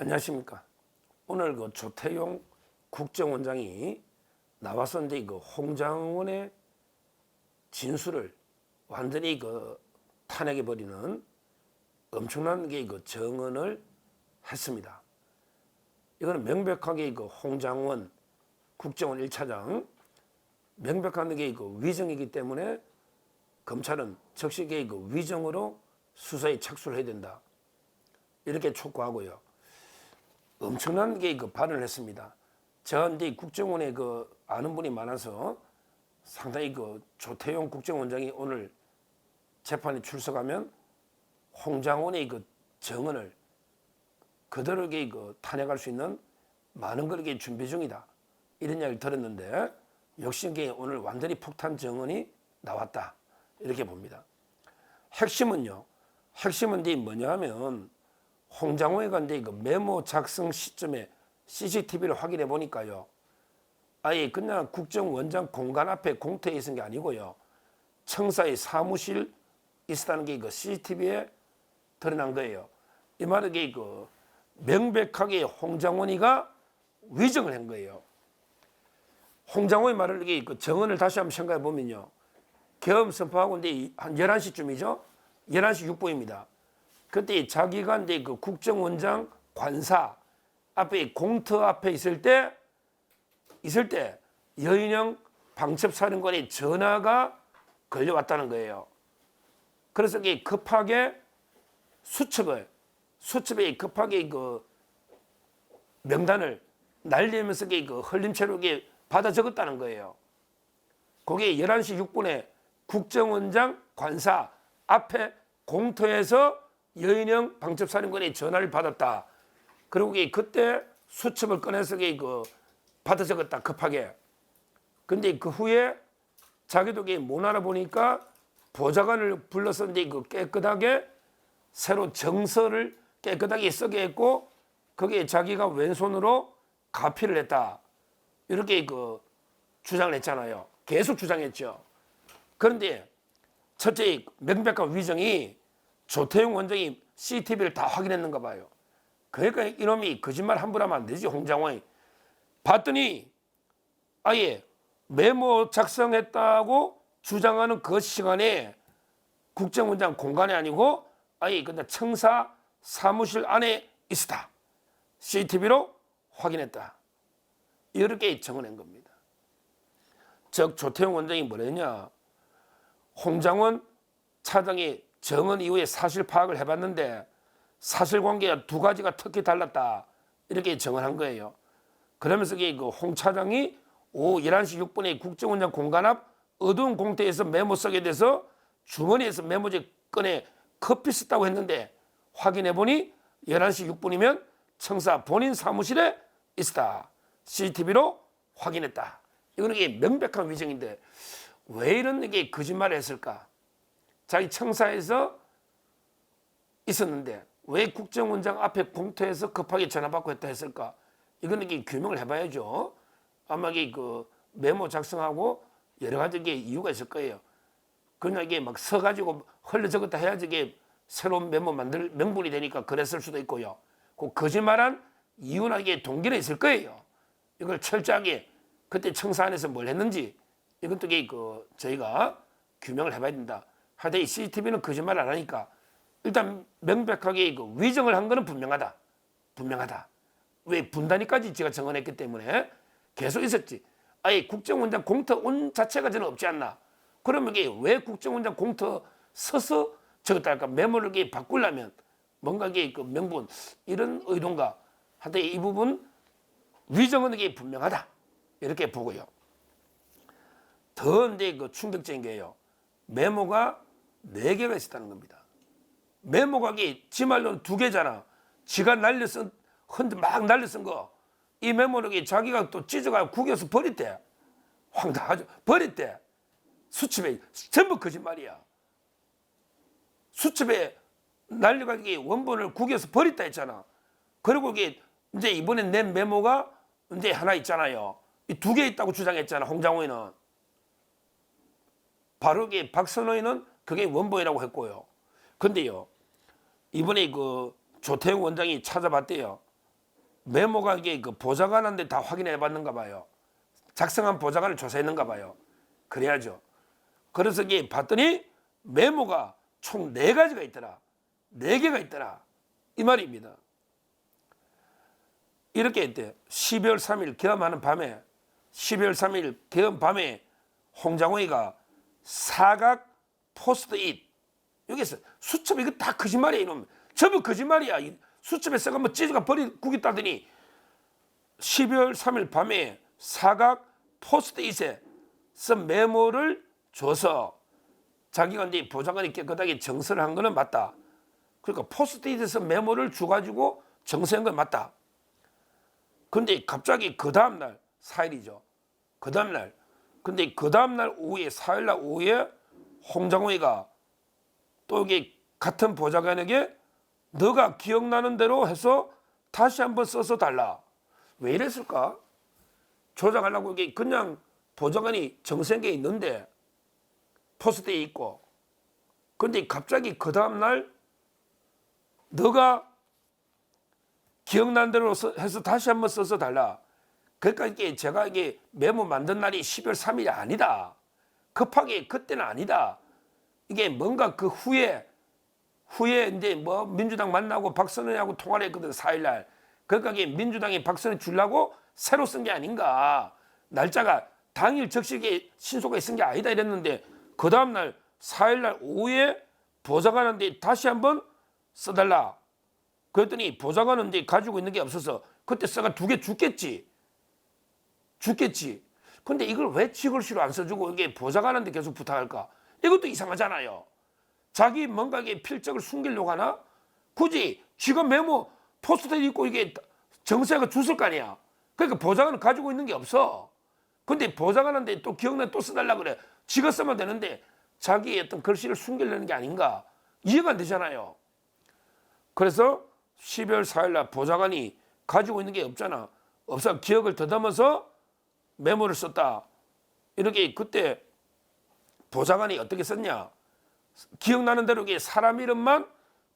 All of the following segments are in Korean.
안녕하십니까. 오늘 그 조태용 국정원장이 이제 그 홍장원의 진술을 완전히 그 탄핵해 버리는 엄청난 게 그 정언을 했습니다. 이거는 명백하게 그 홍장원 국정원 1차장 명백한 게 그 위정이기 때문에 검찰은 즉시 그 위정으로 수사에 착수를 해야 된다. 이렇게 촉구하고요. 엄청난 게그 발언을 했습니다. 저한테 국정원에 그 아는 분이 많아서 상당히 그 조태용 국정원장이 오늘 재판에 출석하면 홍장원의 그 정언을 이게 그 탄핵할 수 있는 많은 걸 준비 중이다. 이런 이야기를 들었는데 역시 오늘 완전히 폭탄 정언이 나왔다. 이렇게 봅니다. 핵심은요. 핵심은 이제 뭐냐 하면 홍장호에 간데 그 메모 작성 시점에 CCTV를 확인해 보니까요. 아예 그냥 국정원장 공간 앞에 공터에 있은 게 아니고요. 청사의 사무실 있었다는 게그 CCTV에 드러난 거예요. 이 말은 그 명백하게 홍장원이가 위정을 한 거예요. 홍장호의 말을 이게 그 정언을 다시 한번 생각해 보면요. 계엄 선포하고 이제 한 11시쯤이죠. 11시 6분입니다. 그때 자기가 이제 그 국정원장 관사 앞에 공터 앞에 있을 때 있을 때 여인영 방첩사령관의 전화가 걸려왔다는 거예요. 그래서 급하게 수첩을 수첩에 급하게 그 명단을 날리면서 그 흘림체로 받아 적었다는 거예요. 그게 11시 6분에 국정원장 관사 앞에 공터에서 여인영 방첩사령관의 전화를 받았다. 그리고 그때 수첩을 꺼내서 그 받아 적었다 급하게. 근데 그 후에 자기도 못 알아보니까 보좌관을 이제 그 깨끗하게 새로 정서를 깨끗하게 쓰게 했고 거기에 자기가 왼손으로 가피를 했다. 이렇게 그 주장을 했잖아요. 계속 주장했죠. 그런데 첫째 명백한 위정이 조태용 원장이 CCTV를 다 확인했는가 봐요. 그러니까 이놈이 거짓말 함부로 하면 안 되지 홍장원이. 봤더니 아예 메모 작성했다고 주장하는 그 시간에 국정원장 공간이 아니고 아예 근데 청사 사무실 안에 있었다. CCTV로 확인했다. 이렇게 정언한 겁니다. 즉 조태용 원장이 뭐랬냐? 홍장원 차장이 정언 이후에 사실 파악을 해봤는데 사실관계가 두 가지가 특히 달랐다 이렇게 정언한 거예요. 그러면서 그홍 차장이 오후 11시 6분에 국정원장 공간 앞 어두운 공터에서 메모 쓰게 돼서 주머니에서 메모지 꺼내 커피 썼다고 했는데 확인해 보니 11시 6분이면 청사 본인 사무실에 있었다. CCTV로 확인했다. 이거는 이게 명백한 위정인데 왜 이런 이게 거짓말을 했을까? 자기 청사에서 있었는데 왜 국정원장 앞에 공터에서 급하게 전화 받고 했다 했을까? 이거는 규명을 해봐야죠. 아마 그 메모 작성하고 여러 가지 게 이유가 있을 거예요. 그냥 이게 막 서가지고 흘려 적었다 해야지 이게 새로운 메모 만들 명분이 되니까 그랬을 수도 있고요. 그 거짓말한 이유나 이게 동기는 있을 거예요. 이걸 철저하게 그때 청사 안에서 뭘 했는지 이것도 그 저희가 규명을 해봐야 된다. 하여튼 이 CCTV는 거짓말 안 하니까 일단 명백하게 그 위정을 한 거는 분명하다. 분명하다. 왜 분단위까지 제가 정언했기 때문에 계속 있었지. 아예 국정원장 공터 온 자체가 저는 없지 않나. 그러면 이게 왜 국정원장 공터 서서 적었다 할까? 메모를 바꾸려면 뭔가 그 명분 이런 의도인가. 하여튼 이 부분 위정은 이게 분명하다. 이렇게 보고요. 더 이제 그 충격적인 게요. 메모가 네 개가 있었다는 겁니다. 메모가 이게 지 말로는 두 개잖아. 지가 날려 쓴, 흔들 막 날려 쓴 거. 이 메모를 이게 자기가 또 찢어가 구겨서 버렸대. 황당하죠. 버렸대. 수첩에 전부 거짓말이야. 수첩에 날려가지고 원본을 구겨서 버렸다 했잖아. 그리고 이게 이제 이번에 낸 메모가 이제 하나 있잖아요. 이 두 개 있다고 주장했잖아. 홍장호에는. 바로 이게 박선호에는 그게 원본이라고 했고요. 근데요. 이번에 그 조태용 원장이 찾아봤대요. 메모가 이게 그 보좌관한테 다 확인해 봤는가 봐요. 작성한 보좌관을 조사했는가 봐요. 그래야죠. 그래서 이게 봤더니 메모가 총 네 가지가 있더라. 네 개가 있더라. 이 말입니다. 이렇게 했대. 12월 3일 개엄하는 밤에 12월 3일 개엄 밤에 홍장호이가 사각 포스트잇 여기서 수첩 이거 다 거짓말이야 이놈. 전부 거짓말이야. 이 수첩에 써가 뭐 찢어가 버리 구기 따더니 12월 3일 밤에 사각 포스트잇에 쓴 메모를 줘서 자기가 이제 보좌관이 깨끗하게 정서를 한 거는 맞다. 그러니까 포스트잇에서 메모를 줘가지고 정서한 건 맞다. 근데 갑자기 그 다음날 4일이죠. 그 다음날. 근데 그 다음날 오후에 4일날 오후에 홍장호이가 또 이게 같은 보좌관에게 너가 기억나는 대로 해서 다시 한번 써서 달라. 왜 이랬을까? 조작하려고 이게 그냥 보좌관이 정생계 있는데 포스트에 있고 근데 갑자기 그 다음날 너가 기억난 대로 써- 해서 다시 한번 써서 달라. 그러니까 이게 제가 이게 메모 만든 날이 12월 3일이 아니다. 급하게 그때는 아니다. 이게 뭔가 그 후에 후에 이제 뭐 민주당 만나고 박선현하고 통화를 했거든 4일날. 그러니까 이게 민주당이 박선현 주려고 새로 쓴 게 아닌가. 날짜가 당일 적시에 신속하게 쓴 게 아니다 이랬는데 그 다음날 4일날 오후에 보좌관한테 다시 한번 써달라. 그랬더니 보좌관은 이제 가지고 있는 게 없어서 그때 써가 두 개 죽겠지. 죽겠지. 근데 이걸 왜 지글씨로 안 써주고 이게 보좌관한테 계속 부탁할까? 이것도 이상하잖아요. 자기 뭔가 이게 필적을 숨기려고 하나? 굳이 지금 메모 포스터에 있고 이게 정세가 줬을 거 아니야. 그러니까 보좌관은 가지고 있는 게 없어. 근데 보좌관한테 또 기억나 또 써달라 그래. 지가 쓰면 되는데 자기의 어떤 글씨를 숨기려는 게 아닌가? 이해가 안 되잖아요. 그래서 12월 4일 날 보좌관이 가지고 있는 게 없잖아. 없어 기억을 더듬어서 메모를 썼다. 이렇게 그때 보좌관이 어떻게 썼냐? 기억나는 대로 이게 사람 이름만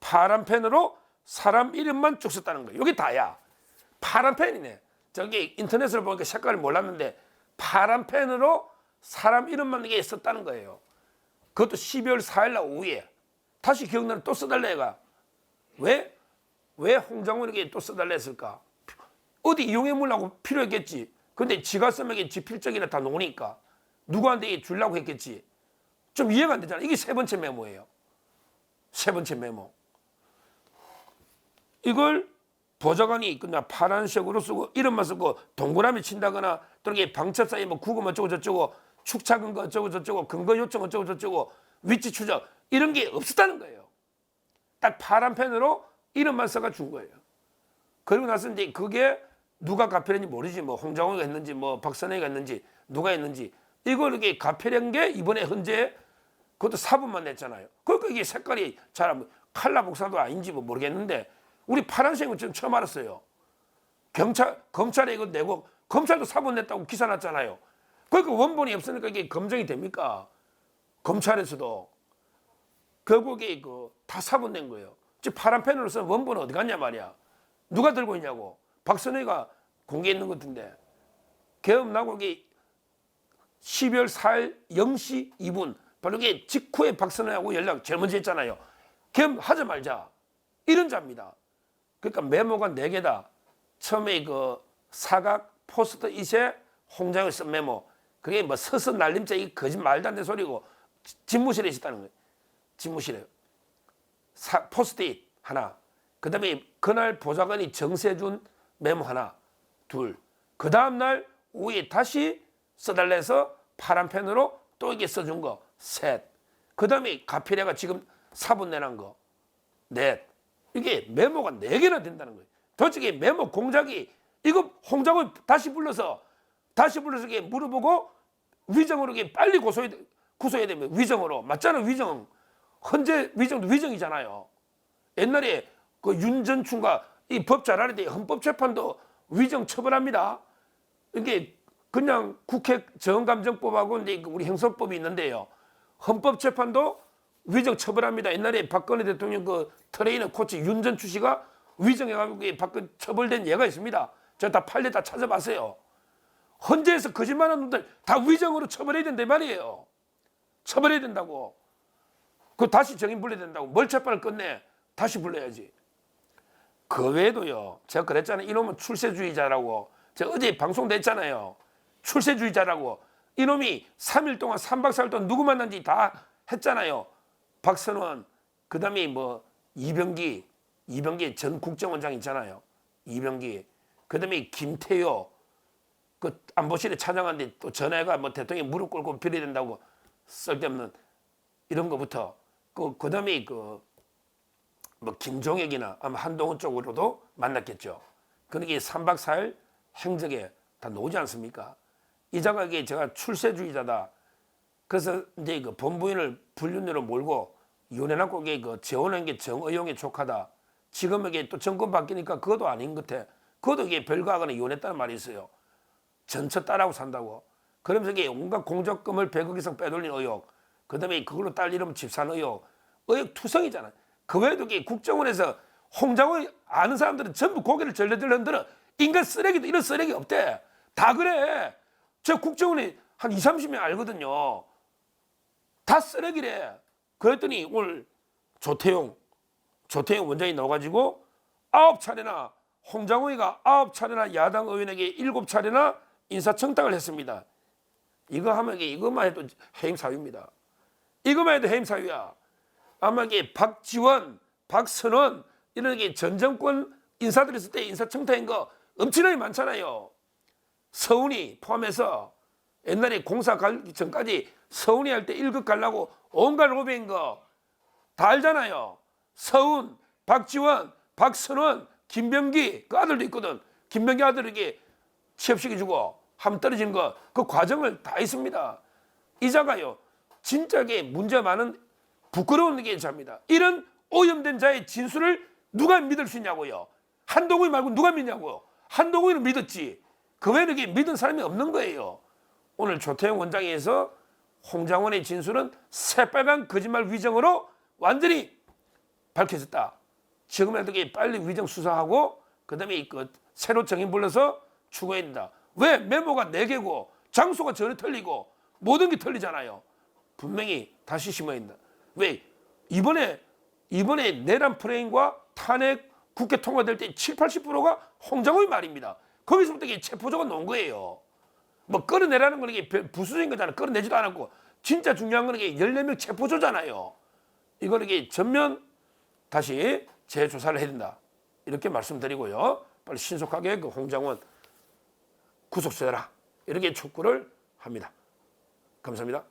파란 펜으로 사람 이름만 쭉 썼다는 거예요. 이게 다야. 파란 펜이네. 저기 인터넷을 보니까 색깔을 몰랐는데 파란 펜으로 사람 이름만 이게 썼다는 거예요. 그것도 12월 4일 날 오후에 다시 기억나는 또 써달라 얘가. 왜? 왜 홍장훈에게 또 써달라 했을까? 어디 이용해 물라고 필요했겠지. 근데 지가 쓰면 지 필적이나 다 놓으니까 누구한테 주려고 했겠지. 좀 이해가 안 되잖아. 이게 세 번째 메모예요. 세 번째 메모. 이걸 보좌관이 그냥 파란색으로 쓰고 이름만 쓰고 동그라미 친다거나 또는 방첩사에 뭐 구금 어쩌고 저쩌고 축차 근거 어쩌고 저쩌고 근거 요청 어쩌고 저쩌고 위치 추적 이런 게 없었다는 거예요. 딱 파란 펜으로 이름만 써가 준 거예요. 그리고 나서 이제 그게 누가 가필했는지 모르지 뭐 홍장호가 했는지 뭐 박선혜가 했는지 누가 했는지 이걸 이렇게 가필한 게 이번에 현재 그것도 사본만 냈잖아요. 그러니까 이게 색깔이 잘 안- 칼라 복사도 아닌지 뭐 모르겠는데 우리 파란색은 지금 처음 알았어요. 경찰 검찰에 이거 내고 검찰도 사본 냈다고 기사 났잖아요. 그러니까 원본이 없으니까 이게 검증이 됩니까? 검찰에서도 결국에 그다 사본 낸 거예요. 즉 파란 펜으로 쓴 원본은 어디 갔냐 말이야. 누가 들고 있냐고. 박선혜가 공개했는 것 같은데. 이게 12월 4일 0시 2분 바로 이게 직후에 박선혜하고 연락 제일 먼저 했잖아요. 하자 말자. 이런 자입니다. 그러니까 메모가 네 개다. 처음에 그 사각 포스트 이세 홍장을 쓴 메모. 그게 뭐 서서 날림자 이 거짓 말도 안 되는 소리고 집무실에 있었다는 거예요. 집무실에. 사, 포스트잇 하나. 그 다음에 그날 보좌관이 정세준 메모 하나. 둘. 그 다음날 오후에 다시 써달라 해서 파란 펜으로 또 이게 써준 거. 셋. 그 다음에 가피레가 지금 사본 내난 거. 넷. 이게 메모가 네 개나 된다는 거예요. 도대체 메모 공작이 이거 홍장을 다시 불러서 다시 불러서 이게 물어보고 위정으로 이게 빨리 고소해 구소해야 되면 위정으로 맞잖아 위정. 헌재 위정도 위정이잖아요. 옛날에 그 윤전춘과 이 법잘 알아야 돼. 헌법재판도 위정 처벌합니다. 이게 그냥 국회 정감정법하고 이제 우리 형사법이 있는데요. 헌법재판도 위정 처벌합니다. 옛날에 박근혜 대통령 그 트레이너 코치 윤전추 씨가 위정해가지고 이 밖에 처벌된 예가 있습니다. 제가 다 판례 다 찾아봤어요. 헌재에서 거짓말하는 놈들 다 위정으로 처벌해야 된단 말이에요. 처벌해야 된다고. 그 다시 정인 불러야 된다고. 멀차판을 끝내 다시 불러야지. 그 외에도요. 제가 그랬잖아요. 이놈은 출세주의자라고. 제가 어제 방송 냈잖아요. 출세주의자라고. 이놈이 3일 동안 3박 4일 동안 누구 만난지 다 했잖아요. 박선원, 그 다음에 뭐 이병기, 이병기 전 국정원장 있잖아요. 이병기. 그 다음에 김태효, 그 안보실에 찾아갔는데 또 전화가 뭐 대통령이 무릎 꿇고 빌어야 된다고 쓸데없는 이런 거부터 그 그 다음에 그 뭐 김종혁이나 아마 한동훈 쪽으로도 만났겠죠. 그러니까 3박 4일 행적에 다 나오지 않습니까? 이자가 이게 제가 출세주의자다. 그래서 이제 그 본부인을 불륜으로 몰고 윤회나 게그 재혼한 게 정의용의 조카다. 지금 이게 또 정권 바뀌니까 그것도 아닌 것 같아. 그것도 이게 별거하거나 윤했다는 말이 있어요. 전처 딸하고 산다고. 그러면서 이게 온갖 공적금을 100억 이상 빼돌린 의혹. 그 다음에 그걸로 딸 이름 집산 의혹. 의혹 투성이잖아. 그 외에도 국정원에서 홍장을 아는 사람들은 전부 고개를 절레절레 흔들어. 인간 쓰레기도 이런 쓰레기 없대. 다 그래. 저 국정원에 한 2, 30명 알거든요. 다 쓰레기래. 그랬더니 오늘 조태용, 조태용 원장이 나와가지고 아홉 차례나 홍장호이가 아홉 차례나 야당 의원에게 일곱 차례나 인사청탁을 했습니다. 이거 하면 이것만 해도 해임 사유입니다. 이것만 해도 해임 사유야. 아마 이게 박지원, 박선원 이런 게 전 정권 인사들 있을 때 인사청탁인 거 엄청나게 많잖아요. 서훈이 포함해서 옛날에 공사 가기 전까지 서훈이 할 때 1급 가려고 온갖 로비인 거 다 알잖아요. 서훈, 박지원, 박선원, 김병기 그 아들도 있거든. 김병기 아들에게 취업시켜주고 함 떨어진 거 그 과정을 다 있습니다. 이자가요 진짜게 문제 많은 부끄러운 게 자입니다. 이런 오염된 자의 진술을 누가 믿을 수 있냐고요. 한동훈 말고 누가 믿냐고요. 한동훈을 믿었지. 그 외에는 믿은 사람이 없는 거예요. 오늘 조태용 원장에서 홍장원의 진술은 새빨간 거짓말 위정으로 완전히 밝혀졌다. 지금이라도 빨리 위정 수사하고 그다음에 그 새로 정인 불러서 추구해야 된다. 왜 메모가 네 개고 장소가 전혀 틀리고 모든 게 틀리잖아요. 분명히 다시 심어야 된다. 왜 이번에 이번에 내란 프레임과 탄핵 국회 통과될 때 7, 80%가 홍장호의 말입니다. 거기서부터 체포조가 나온 거예요. 뭐 끌어내라는 건 이게 별- 부수적인 거잖아. 끌어내지도 않았고 진짜 중요한 건 이게 14명 체포조잖아요. 이걸 이게 전면 다시 재조사를 해야 된다. 이렇게 말씀드리고요. 빨리 신속하게 그 홍장원 구속시켜라. 이렇게 촉구를 합니다. 감사합니다.